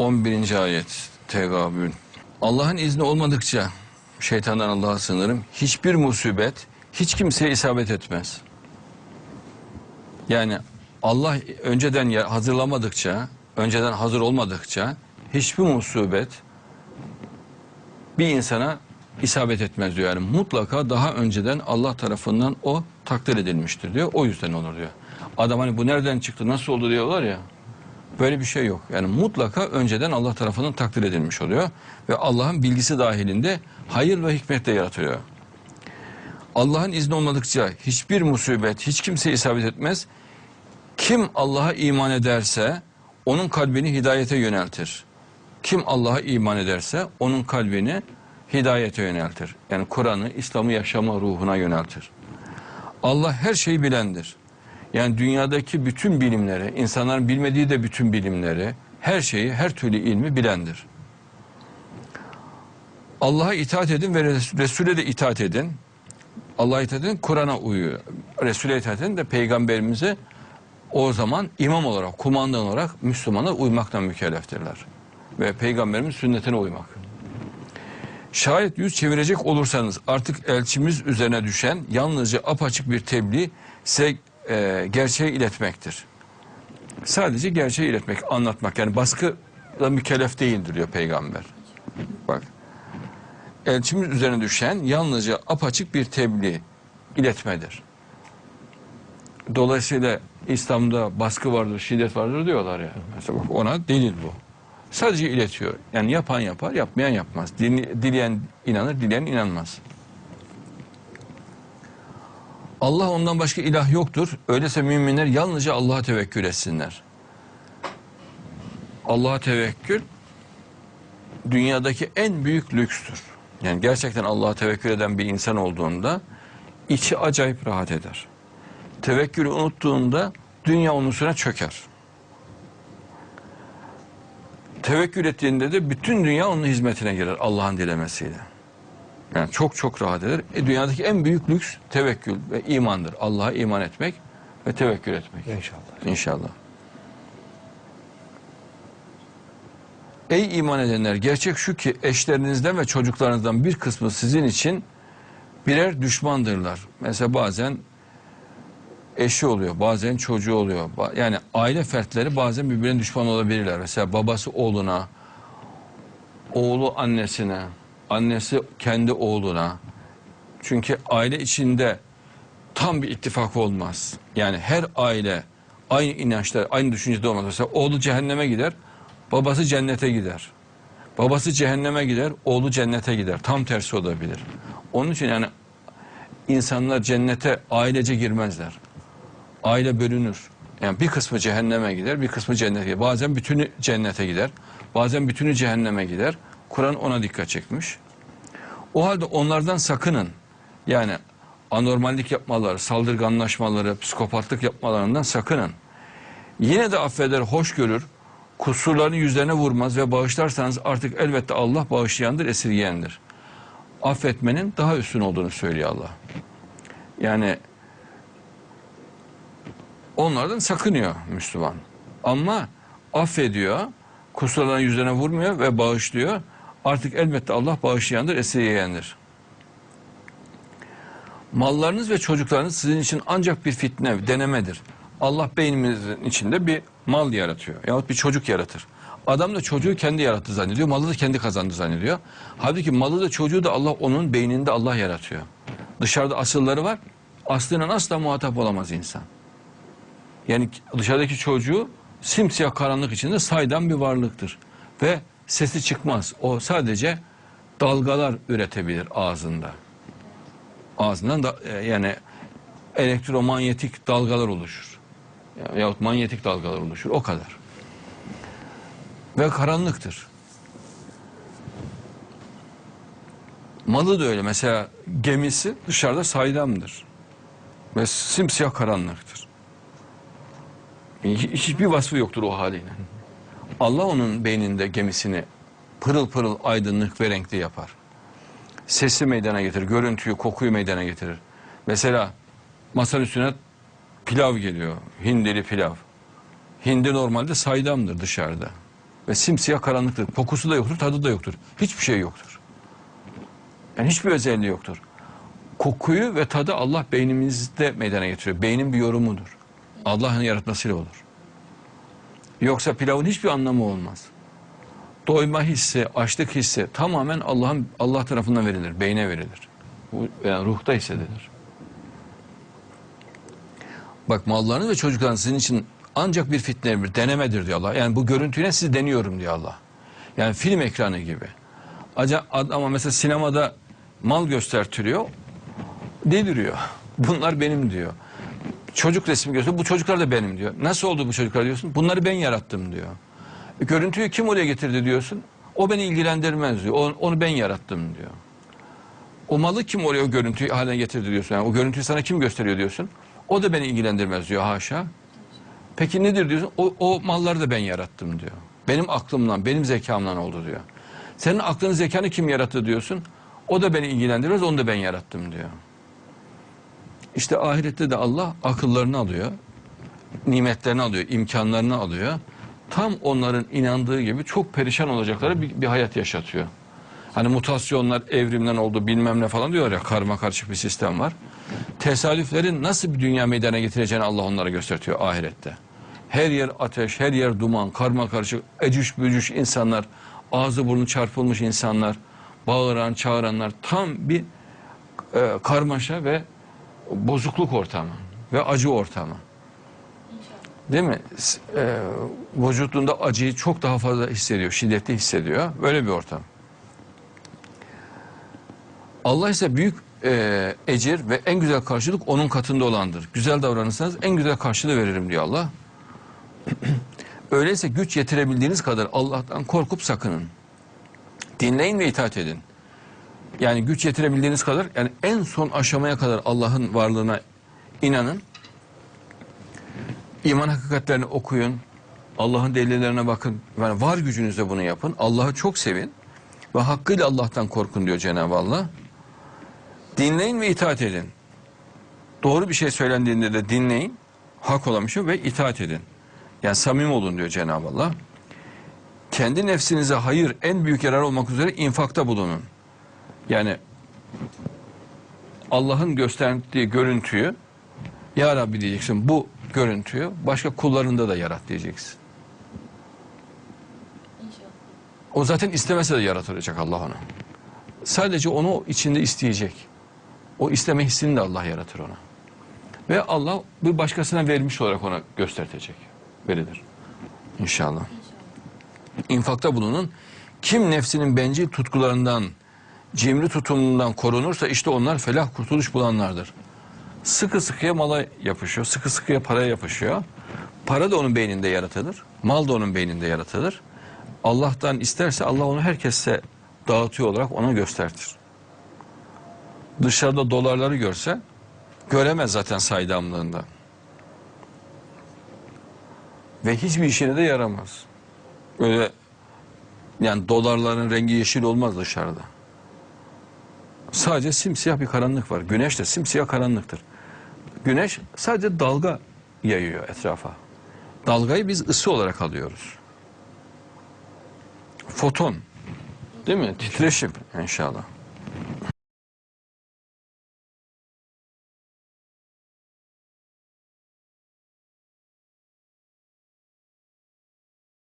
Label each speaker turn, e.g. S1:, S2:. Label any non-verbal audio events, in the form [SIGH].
S1: 11. ayet Tegabün. Allah'ın izni olmadıkça şeytandan Allah'a sığınırım. Hiçbir musibet hiç kimseye isabet etmez. Yani Allah önceden hazırlamadıkça, önceden hazır olmadıkça hiçbir musibet bir insana isabet etmez diyor. Yani mutlaka daha önceden Allah tarafından o takdir edilmiştir diyor. O yüzden olur diyor. Adam hani bu nereden çıktı, nasıl oldu diyorlar ya. Böyle bir şey yok. Yani mutlaka önceden Allah tarafından takdir edilmiş oluyor. Ve Allah'ın bilgisi dahilinde hayır ve hikmet de yaratıyor. Allah'ın izni olmadıkça hiçbir musibet hiç kimseye isabet etmez. Kim Allah'a iman ederse onun kalbini hidayete yöneltir. Kim Allah'a iman ederse onun kalbini hidayete yöneltir. Yani Kur'an'ı, İslam'ı yaşama ruhuna yöneltir. Allah her şeyi bilendir. Yani dünyadaki bütün bilimleri, insanların bilmediği de bütün bilimleri, her şeyi, her türlü ilmi bilendir. Allah'a itaat edin ve Res- Resul'e de itaat edin. Allah'a itaat edin, Kur'an'a uyuyor. Resul'e itaat edin de peygamberimize o zaman imam olarak, kumandan olarak Müslümanlar uymaktan mükelleftirler. Ve peygamberimiz sünnetine uymak. Şayet yüz çevirecek olursanız artık elçimiz üzerine düşen yalnızca apaçık bir tebliğ e, gerçeği iletmektir. Sadece gerçeği iletmek, anlatmak. Yani baskıyla mükellef değildir diyor peygamber. Bak. Elçimiz üzerine düşen yalnızca apaçık bir tebliğ iletmedir. Dolayısıyla İslam'da baskı vardır, şiddet vardır diyorlar ya. Mesela bak ona delil bu. Sadece iletiyor. Yani yapan yapar, yapmayan yapmaz. Dil- Dileyen inanır, dileyen inanmaz. Allah ondan başka ilah yoktur. Öyleyse müminler yalnızca Allah'a tevekkül etsinler. Allah'a tevekkül dünyadaki en büyük lükstür. Yani gerçekten Allah'a tevekkül eden bir insan olduğunda içi acayip rahat eder. Tevekkülü unuttuğunda dünya onun üstüne çöker. Tevekkül ettiğinde de bütün dünya onun hizmetine girer Allah'ın dilemesiyle. Yani çok çok rahat eder. E, dünyadaki en büyük lüks tevekkül ve imandır. Allah'a iman etmek ve tevekkül etmek.
S2: İnşallah.
S1: İnşallah. Ey iman edenler gerçek şu ki eşlerinizden ve çocuklarınızdan bir kısmı sizin için birer düşmandırlar. Mesela bazen eşi oluyor, bazen çocuğu oluyor. Yani aile fertleri bazen birbirine düşman olabilirler. Mesela babası oğluna, oğlu annesine, annesi kendi oğluna. Çünkü aile içinde tam bir ittifak olmaz. Yani her aile aynı inançta, aynı düşüncede olmaz. Mesela oğlu cehenneme gider, babası cennete gider. Babası cehenneme gider, oğlu cennete gider. Tam tersi olabilir. Onun için yani insanlar cennete ailece girmezler. Aile bölünür. Yani bir kısmı cehenneme gider, bir kısmı cennete gider. Bazen bütünü cennete gider, bazen bütünü cehenneme gider. Kur'an ona dikkat çekmiş. O halde onlardan sakının. Yani anormallik yapmaları, saldırganlaşmaları, psikopatlık yapmalarından sakının. Yine de affeder, hoş görür, kusurlarını yüzlerine vurmaz ve bağışlarsanız artık elbette Allah bağışlayandır, esirgeyendir. Affetmenin daha üstün olduğunu söylüyor Allah. Yani onlardan sakınıyor Müslüman. Ama affediyor, kusurlarını yüzlerine vurmuyor ve bağışlıyor. Artık elbette Allah bağışlayandır, esirgeyendir. Mallarınız ve çocuklarınız sizin için ancak bir fitne, denemedir. Allah beynimizin içinde bir mal yaratıyor yahut bir çocuk yaratır. Adam da çocuğu kendi yarattı zannediyor, malı da kendi kazandı zannediyor. Halbuki malı da çocuğu da Allah onun beyninde Allah yaratıyor. Dışarıda asılları var, aslıyla asla muhatap olamaz insan. Yani dışarıdaki çocuğu simsiyah karanlık içinde saydam bir varlıktır. Ve sesi çıkmaz. O sadece dalgalar üretebilir ağzında. Ağzından da e, yani elektromanyetik dalgalar oluşur. Ya- Yahut manyetik dalgalar oluşur. O kadar. Ve karanlıktır. Malı da öyle. Mesela gemisi dışarıda saydamdır. Ve simsiyah karanlıktır. Hiç- Hiçbir vasfı yoktur o haliyle. Allah onun beyninde gemisini pırıl pırıl aydınlık ve renkli yapar. Sesi meydana getirir, görüntüyü, kokuyu meydana getirir. Mesela masanın üstüne pilav geliyor, hindili pilav. Hindi normalde saydamdır dışarıda ve simsiyah karanlıktır. Kokusu da yoktur, tadı da yoktur. Hiçbir şey yoktur. Yani hiçbir özelliği yoktur. Kokuyu ve tadı Allah beynimizde meydana getiriyor. Beynin bir yorumudur. Allah'ın yaratmasıyla olur. Yoksa pilavın hiçbir anlamı olmaz. Doyma hissi, açlık hissi tamamen Allah'ın Allah tarafından verilir, beyne verilir. Bu yani ruhta hissedilir. Bak mallarınız ve çocuklarınız sizin için ancak bir fitne, bir denemedir diyor Allah. Yani bu görüntüyle sizi deniyorum diyor Allah. Yani film ekranı gibi. Acaba ama mesela sinemada mal göstertiliyor, deliriyor. [LAUGHS] Bunlar benim diyor. Çocuk resmi gösteriyor, bu çocuklar da benim diyor. Nasıl oldu bu çocuklar diyorsun? Bunları ben yarattım diyor. E, görüntüyü kim oraya getirdi diyorsun? O beni ilgilendirmez diyor. Onu, onu ben yarattım diyor. O malı kim oraya o görüntüyü haline getirdi diyorsun. Yani o görüntüyü sana kim gösteriyor diyorsun. O da beni ilgilendirmez diyor haşa. Peki nedir diyorsun? O, o malları da ben yarattım diyor. Benim aklımdan, benim zekamdan oldu diyor. Senin aklını zekanı kim yarattı diyorsun. O da beni ilgilendirmez, onu da ben yarattım diyor. İşte ahirette de Allah akıllarını alıyor, nimetlerini alıyor, imkanlarını alıyor. Tam onların inandığı gibi çok perişan olacakları bir, bir hayat yaşatıyor. Hani mutasyonlar evrimden oldu bilmem ne falan diyor ya karma karışık bir sistem var. Tesadüflerin nasıl bir dünya meydana getireceğini Allah onlara gösteriyor ahirette. Her yer ateş, her yer duman, karma karışık, ecüş bücüş insanlar, ağzı burnu çarpılmış insanlar, bağıran, çağıranlar tam bir e, karmaşa ve bozukluk ortamı ve acı ortamı. Değil mi? E, vücudunda acıyı çok daha fazla hissediyor, şiddetli hissediyor. Böyle bir ortam. Allah ise büyük e, ecir ve en güzel karşılık onun katında olandır. Güzel davranırsanız en güzel karşılığı veririm diyor Allah. [CLEARS THROAT] Öyleyse güç yetirebildiğiniz kadar Allah'tan korkup sakının. Dinleyin ve itaat edin. Yani güç yetirebildiğiniz kadar yani en son aşamaya kadar Allah'ın varlığına inanın. İman hakikatlerini okuyun. Allah'ın delillerine bakın. Yani var gücünüzle bunu yapın. Allah'ı çok sevin. Ve hakkıyla Allah'tan korkun diyor Cenab-ı Allah. Dinleyin ve itaat edin. Doğru bir şey söylendiğinde de dinleyin. Hak olan bir şey ve itaat edin. Yani samimi olun diyor Cenab-ı Allah. Kendi nefsinize hayır en büyük yarar olmak üzere infakta bulunun. Yani Allah'ın gösterdiği görüntüyü Ya Rabbi diyeceksin bu görüntüyü başka kullarında da yarat diyeceksin. O zaten istemese de yaratılacak Allah onu. Sadece onu içinde isteyecek. O isteme hissini de Allah yaratır ona. Ve Allah bir başkasına vermiş olarak ona göstertecek. Verilir. İnşallah. İnfakta bulunun. Kim nefsinin bencil tutkularından, cimri tutumundan korunursa işte onlar felah kurtuluş bulanlardır. Sıkı sıkıya mala yapışıyor, sıkı sıkıya paraya yapışıyor. Para da onun beyninde yaratılır, mal da onun beyninde yaratılır. Allah'tan isterse Allah onu herkese dağıtıyor olarak ona göstertir. Dışarıda dolarları görse göremez zaten saydamlığında. Ve hiçbir işine de yaramaz. Öyle yani dolarların rengi yeşil olmaz dışarıda. Sadece simsiyah bir karanlık var. Güneş de simsiyah karanlıktır. Güneş sadece dalga yayıyor etrafa. Dalgayı biz ısı olarak alıyoruz. Foton. Değil mi? Titreşim inşallah.